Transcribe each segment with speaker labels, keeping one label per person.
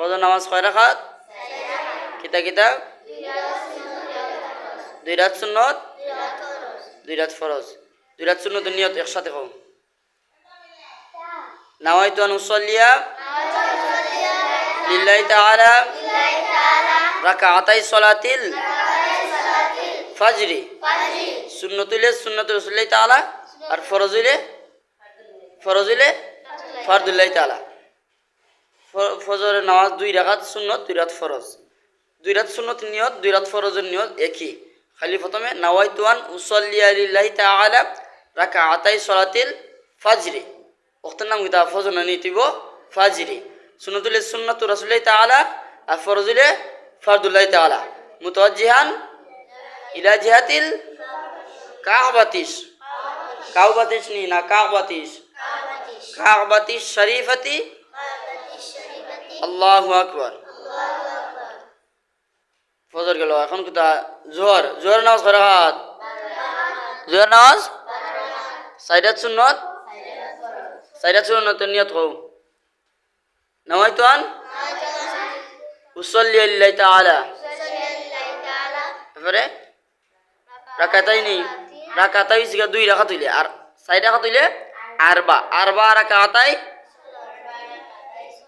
Speaker 1: ফজর নামাজ কয় রাখাত কিতা কিতা? দুই রাত সুন্নত, দুই রাত ফরজ। দুই রাত সুন্নত নিয়ত একসাথে কম নাওয়াইতু আন উসাল্লিয়া, লিল্লাহি তাআলা রাকাতাই সালাতিল ফাজরি। সুন্নত হইলে সুন্নত রসুল্লাহ তাআলা আর ফরজ হইলে ফরজ হইলে ফারদুল্লাহ তাআলা। ফজরের নামাজ দুই রাকাত সুন্নত, দুই রাত ফরজ। দুই রাত সুন্নত নিয়ত, দুই রাত ফরজের নিয়ত একই। খালি প্রথমে, নাওয়াইতুয়ান উসল্লিয়া লিল্লাহি তাআলা রাকাতাই সালাতিল ফাজরি। ওক্তের নাম কিতা ফজর নিতিব ফাজরি। সুন্নতুলে সুন্নাতু রাসূলিল্লাহি তাআলা আর ফরজুলে ফারদুল্লাহি তাআলা। মুতাওয়াজ্জিহান ইলা জিহাতিল কাবাতিস কাবাতিস নি না কাবাতিস কাবাতিস শরীফতি আল্লাহু আকবার। ফজর গেল, এখন কোথা জোহর জোহর নামাজ করা হাত জোহর নামাজ সাইডাত সুন্নত? সাইডাত সুন্নত নিয়ত কও। নামাইতু আন উসল্লি লিল্লাহি তাআলা। এবারে রাকাতাই নেই রাকাতাই সিগা দুই রাকাত হইলে, আর সাইড রাকাত হইলে আরবা। আরবা রাকাতাই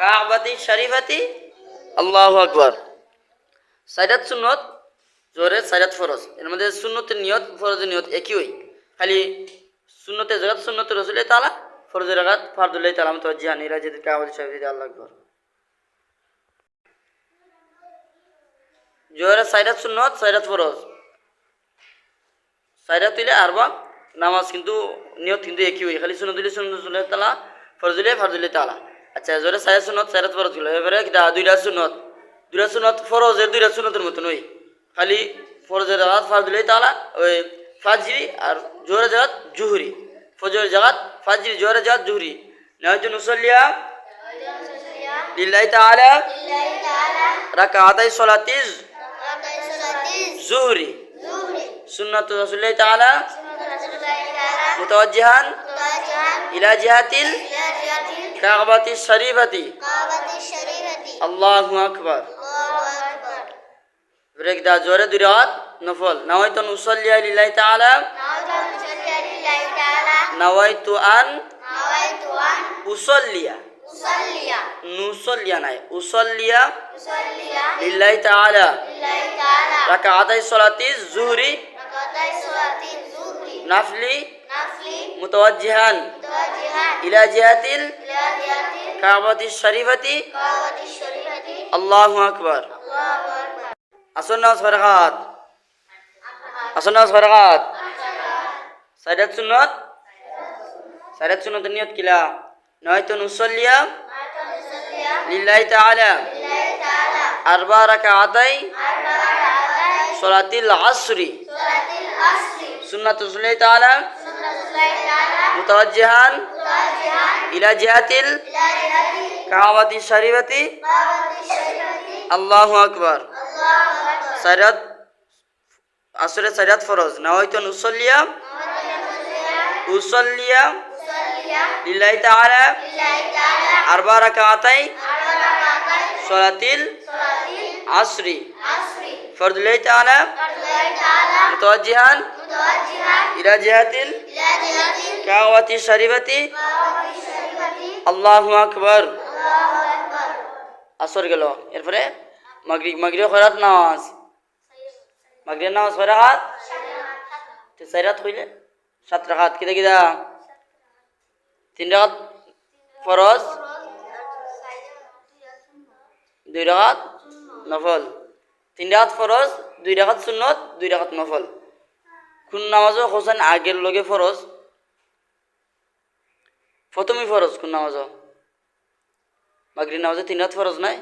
Speaker 1: কাবাতি শরীফাতি। আল্লাহ আকবার। সাইরাত সুন্নত জোরে সাইরাত ফরজ। এর মধ্যে সুন্নতের নিয়ত ফরজের নিয়ত একই হই খালি সুন্নতের জায়গা সুন্নত রসুল্লাহ তালা ফরজের জায়গা ফারদুল্লাহ তালা মুতাওয়াজ্জিহান ইলা জিহাতিল কাবাতি শরীফাতি আল্লাহু আকবার। জোহরের সাইরাত সুন্নত সাইরাত ফরজ। সাইরাত দিলে আরবা নামাজ কিন্তু নিয়ত কিন্তু একই হই খালি সুন্নত দিলে সুন্নত সুন্নত তালা ফরজ দিলে ফরজ দিলে তালা আচ্ছা জোরে সাইরাত সুন্নত সাইরাত ফরজগুলো এবারে কিটা দুইটা সুন্নত। দুইটা সুন্নত ফরজের দুইটা সুন্নতের মতন ওই খালি ফরজের জাগাত ফারজ দিলে তালা, ওই ফাজরি আর জোহরের জাগাত জুহরি। ফজরের জাগাত ফাজরি জোহরের জাগাত জুহরি। নয়তো নুসল্লিয়া? লিল্লাহি তাআলা। রাকাতাই সালাতিজ। জুহরি। সুন্নাত রাসূলিল্লাহি তাআলা। মুতাওয়াজ্জিহান। ইলা জিহাতিল। কাবাতি শরীফাতি আল্লাহু আকবার ব্রেক দা জোরে দুই রাত নফল নাওয়াইতু নুসাল্লি লিল্লাহি তাআলা নাওয়াইতু আন উসাল্লিয়া নুসাল্লিয়া নাই উসাল্লিয়া লিল্লাহি তাআলা রাকাতাই সালাতি জুহরি নাফলি মুতাওয়াজ্জিহান ইলা জিহাতিল কাবাতি শরীফাতি আল্লাহু আকবার। আসন নামাজ ফরকাত। আসন নামাজ ফরকাত। সাইরাত সুন্নত। সাইরাত সুন্নত নিয়ত কিলা? নয়তো নুসাল্লিয়া লিল্লাহি তাআলা। আরবা রাকাতাই সালাতিল আসরি। সুন্নাত রাসূলিল্লাহি তাআলা। মুতাওয়াজ্জিহান ইলা জিহাতিল কাবাতি শরীফাতি আল্লাহু আকবার। সাইরাত আসরে সাইরাত ফরজ। নাওয়াইতু নুসাল্লিয়া উসাল্লিয়া লিল্লাহি তাআলা আরবা রাকাতাই সালাতিল আসরি। ফরদুল্লাহি তাআলা মুতাওয়াজ্জিহান ইলা জিহাতিল কাওয়াতি শরীফাতি আল্লাহু আকবার। আসর গেল। এরপরে মাগরিব মাগরিব খরাত নামাজ। মাগরিব নামাজ খরাত তো সাইরাত হইলে? সাত রাকাত। কিদা কিদা তিন রাকাত ফরজ? দুই রাকাত নফল। তিন রাকাত ফরজ, দুই রাকাত সুন্নত, দুই রাকাত নফল। কোন নামাজও হোসেন আগের লগে ফরজ। প্রথমই ফরজ কোন নামাজও। মাগরিব নামাজে তিন রাত ফরজ নাই,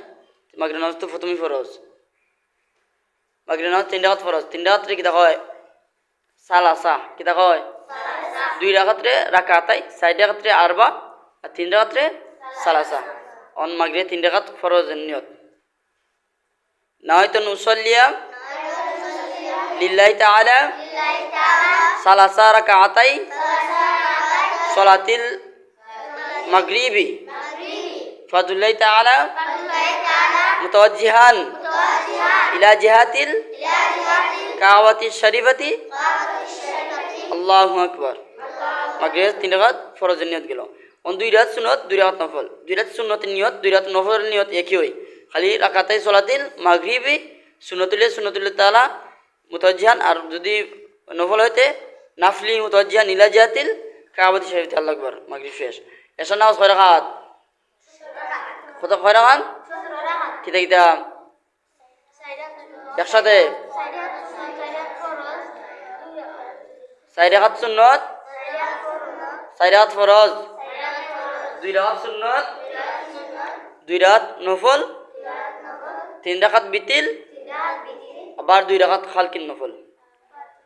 Speaker 1: মাগরিব নামাজ তো প্রথমেই ফরজ। মাগরিব নামাজ তিন রাখাত ফরজ, তিন রাখাত কিতা কয়? সালাসা কিতা কয়? দুই রাখাত্রে রাকাতাই চার রাখাত্রে আরবা, আর তিন রাখাত্রে সালাসা অন মাগরে তিন রাখাত ফরজের নিয়ত। না হয়তো নুসল্লিয়া, লিল্লাহি তাআলা সালাসা রাকাতাই সলাতিল মাগরিবি। ফজলুল্লাহি তাআলা মুতাওয়াজ্জিহান ইলা জিহাতিল কাওয়াতি শরীফতি। আল্লাহু আকবার। মাগরিব তিন রাকাত ফরজের নিয়ত গেল। অন দুই রাত সুনত দুই রাত নফল। দুই রাত সুন্নতের নিয়ত, দুই রাত নফলের নিয়ত একই হয়। খালি রাকাতাই সলাতিল মাগরিবি সুনতুল্লে সুনতুল্লে তালা মুতাজ্জিহান আর যদি নফল হইতে নাফলি মুতাজ্জিহান ইলা জিহাতিল কাওয়াতি শরীফতি আল্লাহু আকবার, মাগরিব শেষ। এসা নামাজ কয় রাকাত। কত কয় রাকাত? কিতা কিতা? একসাথে। চাই রাখাত সুন্নত। চাই রাখাত ফরজ। দুই রাখাত সুন্নত। দুই রাত নফল। তিন রাখাত বিতিল। আবার দুই রাখাত খালকিন নফল।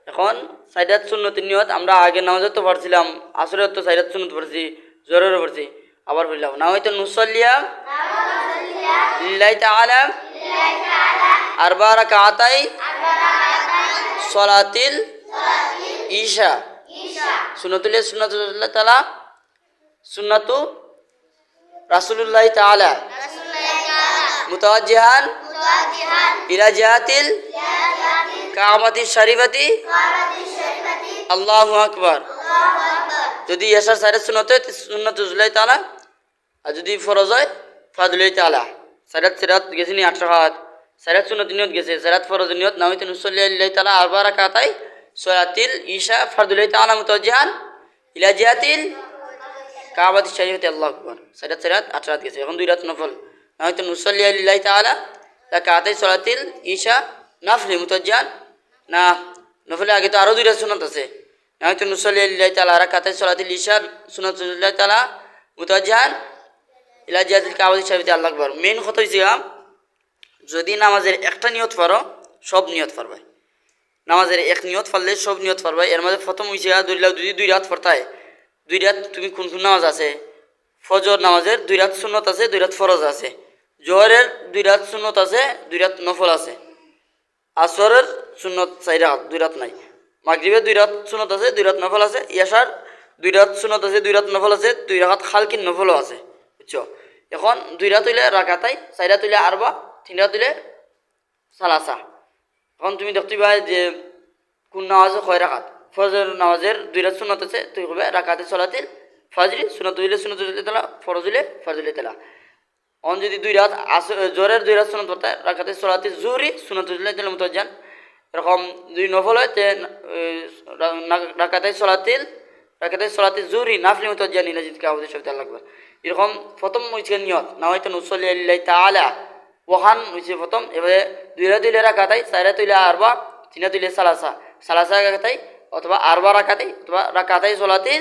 Speaker 1: এখন সাইডাত সুন্নতির নিয়ত, আমরা আগে নামাজত তো পড়ছিলাম আসরে তো সাইডাত সুন্নত পড়ছি জোরেরও পড়ছি, আবার পড়লাম। না হয়তো নুসল্লিয়া? লিল্লাহি তাআলা? আরবা রাকাতাই সলাতিল ঈশা। সুন্নতুল্লাহ সুন্নাতুল্লাহ তাআলা? সুন্নাতু রাসূলুল্লাহ তাআলা। মুতাওয়াজ্জিহান? ইলা জিহাতিল কামাতি শরীফতি আল্লাহু আকবার। যদি এসার সাইরে সুন্নত হয় সুন্নাতুল্লাহ তাআলা আর যদি ফরজ হয় ফাদুল্লাহ তালা। সাইরাত সিরাত গেছে নি আট রাকাত সাইরাত সুন্নত নিয়ত গেছে। সাইরাত ফরজ নিয়ত নামিত নুসল্লিল্লাহ তাআলা আরবা রাকাতাই সলাতিল ঈশা ফারদুল্লাহ তাআলা মুতাওয়াজ্জিহান ইলা জিহাতিল কাবাতি শরীফতে আল্লাহ আকবর। সাইরাত সাইরাত আট রাত গেছে। এখন দুই রাত নফল। না হয়তো নুসল্লি রাকাতাই সলাতিল ঈশা নাফলি মুতাওয়াজ্জিহান না নফলে আগে তো আরও দুই রাত সুন্নত আছে। না হয়তো নুসল্লি আল্লাহ তাআলা রাকাতাই সলাতিল ঈশা সুন্নাতুল্লাহ তালা মুতাওয়াজ্জিহান ইলা জিহাতিল কাবাতি শরীফতে আল্লাহ আকবর। মেইন কথা হইছে গা, যদি নামাজের একটা নিয়ত পারো সব নিয়ত পারবে। নামাজের এক নিয়ত পারলে সব নিয়ত পারবে। এর মধ্যে প্রথম হয়েছে দুই লাখ যদি দুই রাত পড়তায় দুই রাত তুমি কোন কোন নামাজ আছে? ফজর নামাজের দুই রাত সুন্নত আছে দুই রাত ফরজ আছে। জোহরের দুই রাত সুন্নত আছে দুই রাত নফল আছে আসরের সুন্নত চাই রাত দুই রাত নাই মাগরিবের দুই রাত সুন্নত আছে দুই রাত নফল আছে ইয়াসার দুই রাত সুন্নত আছে দুই রাত নফল আছে দুই রাত খালকিন নফলও আছে বুঝছ এখন দুই রাত হইলে রাখাতাই চাই রাত হইলে আরবা তিন রাত হইলে সালাসা এখন তুমি দেখতে পাই যে কোন নামাজ কয় রাখাত ফজর নামাজের দুই রাত সুন্নত আছে তুই কবে রাখাতে চলাতিল ফাজরি সুনত হইলে সুনত হইলে তেলা ফরজ হইলে ফরজ হইলে তেলা অন যদি দুই রাত জোরের দুই রাত সুনত পড়তে রাখাতে চলাতে জুরি সুনত হইলে তেলা মতো যান এরকম দুই নফল হয়, তে রাখাতে চলাতিল রাখাতে চলাতে জুরি নাফলি মতো যান ইলাজিত কাবুদের সব লাগবে। এরকম প্রথম হয়েছে নিয়ত না হয়তো নুসল্লি আল্লাহ তাআলা ওহান হয়েছে প্রথম। এবারে দুইরা দুইলে রাখাতাই চাইরা তুইলে আরবা, তিনা তুইলে সালাসা। সালাসা রাখাতাই অথবা আরবা রাখাতাই অথবা রাখাতাই চলাতে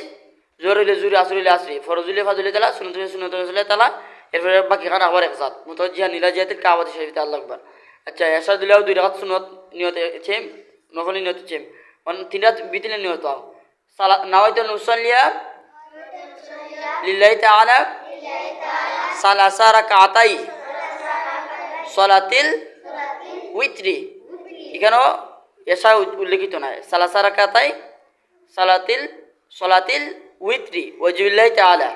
Speaker 1: জোর হইলে জুরি আসরিলে আসরি। ফরজুলে ফাজুলে তালা শুনতে শুনলে তালা এরপরে বাকি খান আবার এক একসাথ মুতজিয়া নীলা জিয়াতের কাবাতি শরীফতে আল্লাহ আকবার আচ্ছা এসা দিলেও দুই রাখাত সুনত নিয়ত ছেম নফলি নিয়ত ছেম মানে তিন রাত বিতিলে নিয়ত সালা নাওয়াইতো নুসল্লিয়া লিল্লাহি তাআলা সালাসা রাকাতাই সলাতিল উইত্রি। এখানেও এসা উল্লেখিত নয় সালাসা রাকাতাই সালাতিল, সলাতিল উইত্রি। ওয়াজিবিল্লাহি তাআলা।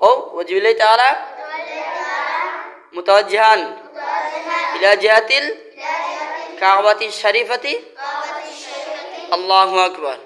Speaker 1: হো ওয়াজিবিল্লাহি তাআলা মুতাওয়াজ্জিহান ইলা জিহাতিল কাবাতি শরীফতি আল্লাহু আকবার